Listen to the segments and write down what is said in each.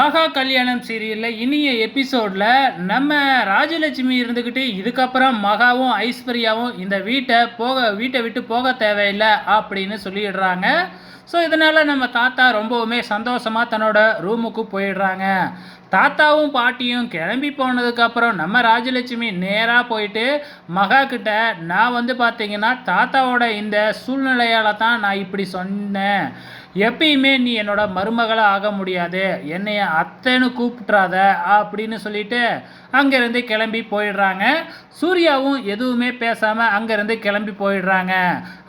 ஆகா கல்யாணம் சீரியலில் இனிய எபிசோடில் நம்ம ராஜலட்சுமி இருந்துக்கிட்டு இதுக்கப்புறம் மகாவும் ஐஸ்வர்யாவும் இந்த வீட்டை போக வீட்டை விட்டு போக தேவையில்லை அப்படின்னு சொல்லிடுறாங்க. ஸோ இதனால் நம்ம தாத்தா ரொம்பவுமே சந்தோஷமாக தன்னோட ரூமுக்கு போயிடுறாங்க. தாத்தாவும் பாட்டியும் கிளம்பி போனதுக்கப்புறம் நம்ம ராஜலட்சுமி நேராக போயிட்டு மகா கிட்ட நான் வந்து பார்த்தீங்கன்னா தாத்தாவோட இந்த சூழ்நிலையால் தான் நான் இப்படி சொன்னேன். எப்பயுமே நீ என்னோட மருமகளாக ஆக முடியாது. என்னைய அத்தைன்னு கூப்பிட்றாத அப்படின்னு சொல்லிட்டு அங்கேருந்து கிளம்பி போயிடுறாங்க. சூர்யாவும் எதுவுமே பேசாமல் அங்கேருந்து கிளம்பி போயிடுறாங்க.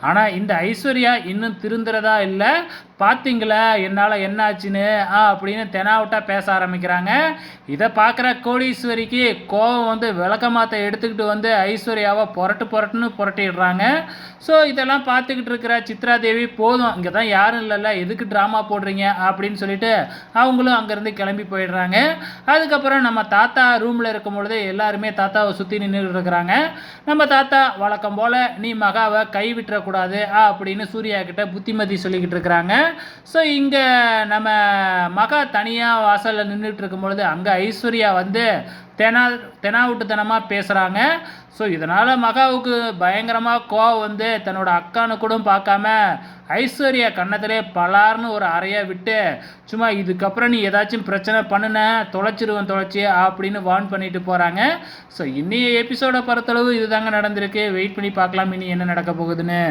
ஆனால் இந்த ஐஸ்வர்யா இன்னும் திருந்துறதா இல்லை? பார்த்தீங்களா என்னால் என்ன ஆச்சுன்னு ஆ அப்படின்னு தெனாவட்டாக பேச ஆரம்பிக்கிறாங்க. இதை பார்க்குற கோடீஸ்வரிக்கு கோவம் வந்து விளக்கமாத்த எடுத்துக்கிட்டு வந்து ஐஸ்வர்யாவை புரட்டு புரட்டுன்னு புரட்டிடுறாங்க. ஸோ இதெல்லாம் பார்த்துக்கிட்டு இருக்கிற சித்ரா தேவி போதும் இங்கே தான் யாரும் இல்லைல்ல எதுக்கு ட்ராமா போடுறீங்க? அப்படின்னு சொல்லிட்டு அவங்களும் அங்கேருந்து கிளம்பி போயிடுறாங்க. அதுக்கப்புறம் நம்ம தாத்தா ரூமில் இருக்கும் பொழுது எல்லாருமே தாத்தாவை சுற்றி நின்றுட்டு இருக்கிறாங்க. நம்ம தாத்தா வழக்கம் போல் நீ மகாவை கை விட்டுறக்கூடாது அப்படின்னு சூர்யா கிட்ட புத்திமதி சொல்லிக்கிட்டு இருக்கிறாங்க. ஸோ இங்கே நம்ம மகா தனியாக வாசலில் நின்றுட்டு இருக்கும் பொழுது அங்கே ஐஸ்வர்யா வந்து தெனா தெனாவுட்டுத்தனமாக பேசுகிறாங்க ஸோ இதனால் மகாவுக்கு பயங்கரமாக கோவம் வந்து தன்னோட அக்கானு கூட பார்க்காம ஐஸ்வர்யா கன்னத்திலே பலார்னு ஒரு அறையை விட்டு சும்மா இதுக்கப்புறம் நீ ஏதாச்சும் பிரச்சனை பண்ணுன தொலைச்சிருவன் தொலைச்சி அப்படின்னு வார்ன் பண்ணிட்டு போகிறாங்க ஸோ இன்னைய எபிசோடை பொறுத்தளவு இதுதாங்க நடந்திருக்கு. வெயிட் பண்ணி பார்க்கலாம். இனி என்ன நடக்க போகுதுன்னு.